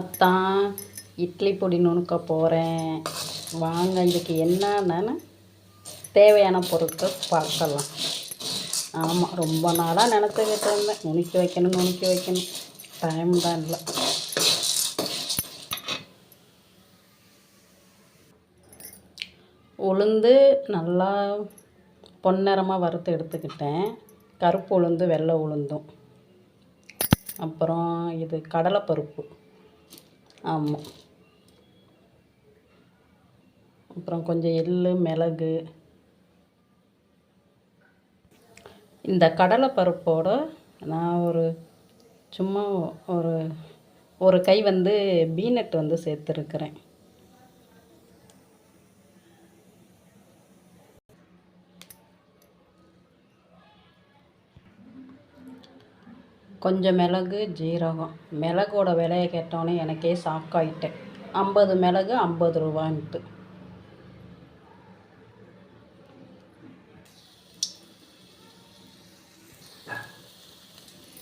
அத்தான் இட்லி பொடி நுணுக்க போகிறேன் வாங்க இதுக்கு என்னென்னு தேவையான பொருட்கள் பார்க்கலாம். ஆமாம் ரொம்ப நாளாக நினச்சிக்கிட்டு இருந்தேன். நுணுக்கி வைக்கணும் நுணுக்கி வைக்கணும். டைம் தான் இல்லை. உளுந்து நல்லா பொன்னிறமாக வறுத்து எடுத்துக்கிட்டேன். கருப்பு உளுந்து வெள்ளை உளுந்தும். அப்புறம் இது கடலைப்பருப்பு. ஆமாம் அப்புறம் கொஞ்சம் எள் மிளகு. இந்த கடலை பருப்போடு நான் ஒரு சும்மா ஒரு ஒரு கை வந்து பீனட் வந்து சேர்த்துருக்குறேன். கொஞ்சம் மிளகு ஜீரகம். மிளகோட விலையை கேட்டோன்னே எனக்கே சாக்காயிட்டேன் ஐம்பது மிளகு ஐம்பது ரூபான்ட்டு.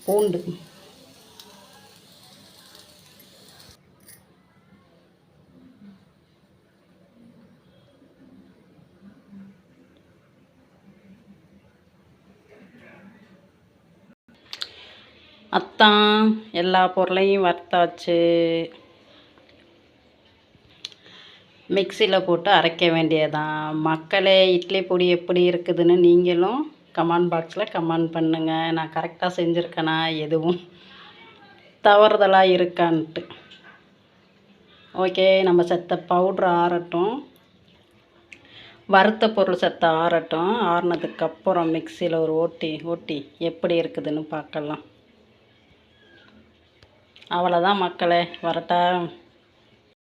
பூண்டு. அத்தான் எல்லா பொருளையும் வறுத்தாச்சு. மிக்சியில் போட்டு அரைக்க வேண்டியதான் மக்களே இட்லி பொடி எப்படி இருக்குதுன்னு நீங்களும் கமெண்ட் பாக்ஸில் கமெண்ட் பண்ணுங்கள் நான் கரெக்டாக செஞ்சுருக்கேனா எதுவும் தவறுதலாக இருக்கான்ட்டு. ஓகே நம்ம செத்த பவுட்ரு ஆறட்டும். வறுத்த பொருள் செத்த ஆறட்டும். ஆறுனதுக்கப்புறம் மிக்சியில் ஒரு ஓட்டி ஓட்டி எப்படி இருக்குதுன்னு பார்க்கலாம். அவ்வளோதான் மக்களே வரட்டா.